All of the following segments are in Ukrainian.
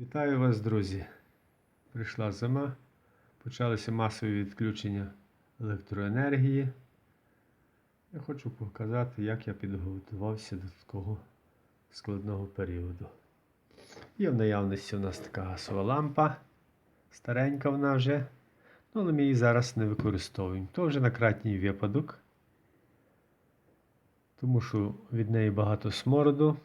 Вітаю вас, друзі! Прийшла зима, почалися масові відключення електроенергії. Я хочу показати, як я підготувався до такого складного періоду. Є в наявності у нас така газова лампа, старенька вона вже, ну, але ми її зараз не використовуємо. То вже на кратній випадок, тому що від неї багато смороду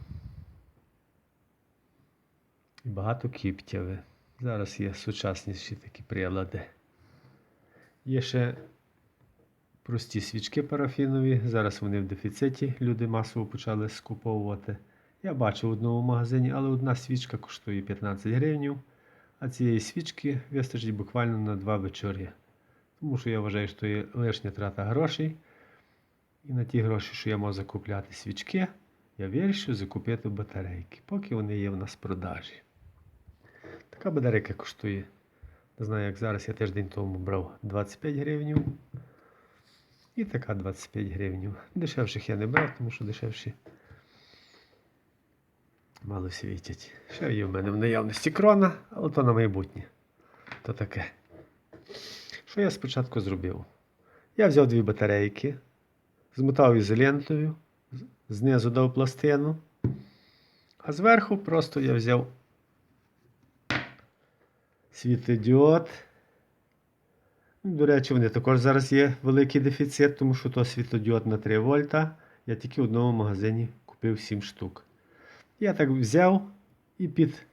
і багато кіптяви. Зараз є сучасніші такі прилади. Є ще прості свічки парафінові. Зараз вони в дефіциті. Люди масово почали скуповувати. Я бачив в одному магазині, але одна свічка коштує 15 гривень, а цієї свічки вистачить буквально на два вечори. Тому що я вважаю, що є лишня трата грошей. І на ті гроші, що я можу закупляти свічки, я вирішив закупити батарейки, поки вони є в нас в продажі. Така батарейка коштує. Не знаю, як зараз я тиждень тому брав 25 гривень. І така 25 гривень. Дешевших я не брав, тому що дешевші мало світять. Ще є в мене в наявності крона, але то на майбутнє. То таке. Що я спочатку зробив? Я взяв дві батарейки, змотав ізолентою, знизу дав пластину, а зверху просто я взяв світодіод. Ну, До речі, вони також зараз є великий дефіцит, тому що то світлодіод на 3 вольта. Я тільки в одному магазині купив 7 штук. Я так взяв і під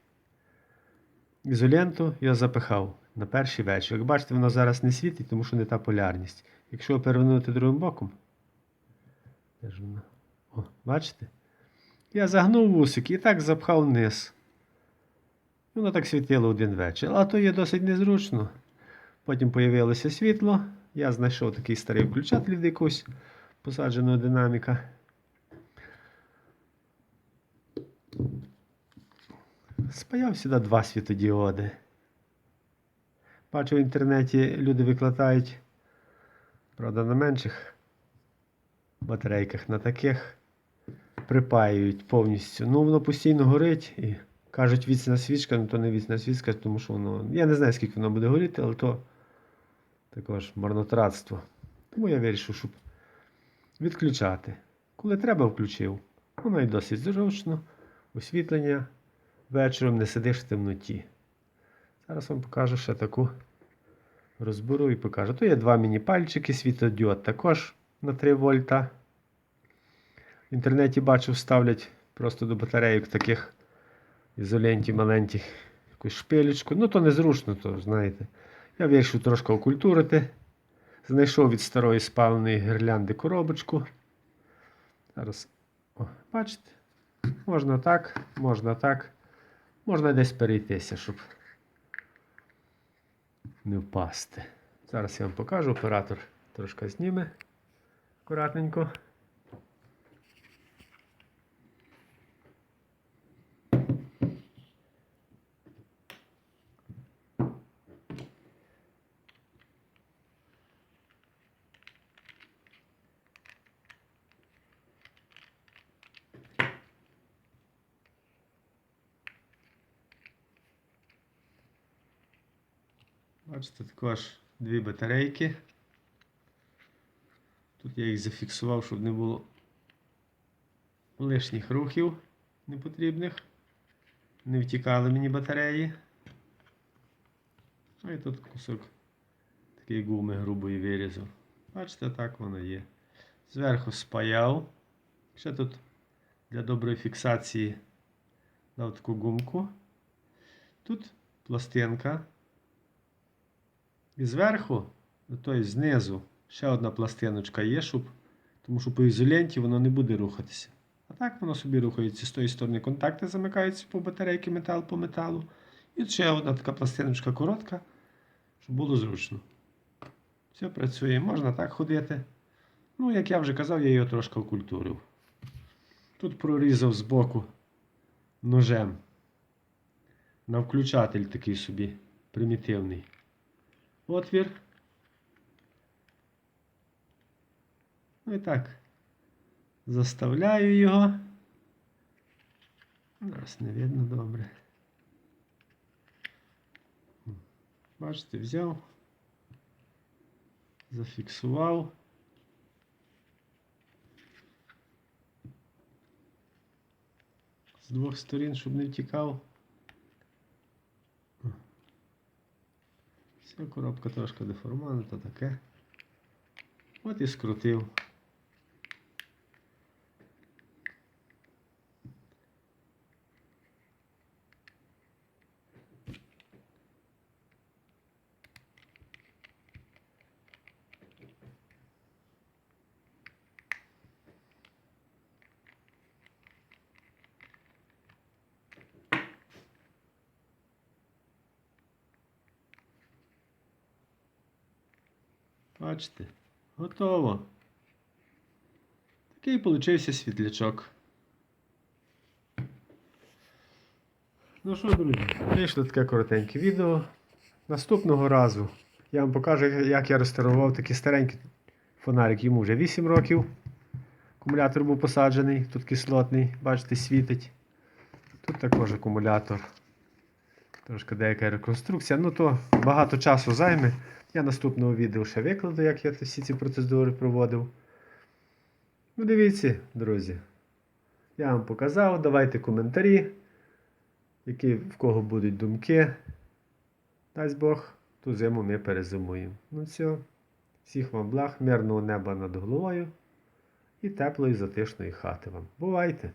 ізоленту я запихав на перший вечір. Як бачите, воно зараз не світить, тому що не та полярність. Якщо перевернути другим боком? О, бачите? Я загнув вусик і так запхав вниз. Воно так світило один вечір. А то є досить незручно. Потім появилося світло. Я знайшов такий старий включатель від якогось посадженого динаміка. Спаяв сюди два світодіоди. Бачу в інтернеті люди викладають, правда, на менших батарейках, на таких припаюють повністю. Ну, воно постійно горить і кажуть віцна свічка, ну то не віцна свічка, тому що воно. Я не знаю, скільки воно буде горіти, але то також марнотратство. Тому я вирішив, щоб відключати. Коли треба, включив. Воно і досить зручно. Освітлення вечором не сидиш в темноті. Зараз вам покажу ще таку розберу і покажу. То є два міні-пальчики, світодіод також на 3 вольта. В інтернеті бачив, ставлять просто до батарейок таких ізолентів маленьких якусь шпилечку. Ну, то незручно, то знаєте. Я вирішив трошки окультурити. Знайшов від старої спаленої гірлянди коробочку. Зараз, о, бачите, можна так, можна так. Можна десь перейтися, щоб не впасти. Зараз я вам покажу, оператор трошки зніме акуратненько. Бачите, також дві батарейки. Тут я їх зафіксував, щоб не було лишніх рухів непотрібних. Не втікали мені батареї. А і тут кусок такої гуми грубої вирізав. Бачите, так воно є. Зверху спаяв. Ще тут для доброї фіксації дав таку гумку. Тут пластинка. І зверху, тобто знизу, ще одна пластиночка є, щоб, тому що по ізоленті воно не буде рухатися. А так воно собі рухається. З тої сторони контакти замикаються по батарейки метал по металу. І ще одна така пластиночка коротка, щоб було зручно. Все працює, можна так ходити. Ну, як я вже казав, я його трошки окультурив. Тут прорізав збоку ножем на включатель такий собі примітивний отвір. Ну і так. Заставляю його. Зараз не видно добре. Бачите, взяв, зафіксував. З двох сторін, щоб не втікав. Все, коробка трошки деформована, то таке. От і скрутив. Бачите, готово. Такий получився світлячок. Ну що, друзі, вийшло таке коротеньке відео. Наступного разу я вам покажу, як я реставрував такий старенький фонарик. Йому вже 8 років. Акумулятор був посаджений, тут кислотний, бачите, світить. Тут також акумулятор. Трошки деяка реконструкція. Ну то багато часу займе. Я наступного відео ще викладу, як я всі ці процедури проводив. Ну, дивіться, друзі. Я вам показав. Давайте коментарі, які в кого будуть думки. Дасть Бог, ту зиму ми перезимуємо. Ну все. Всіх вам благ, мирного неба над головою і теплої затишної хати вам. Бувайте!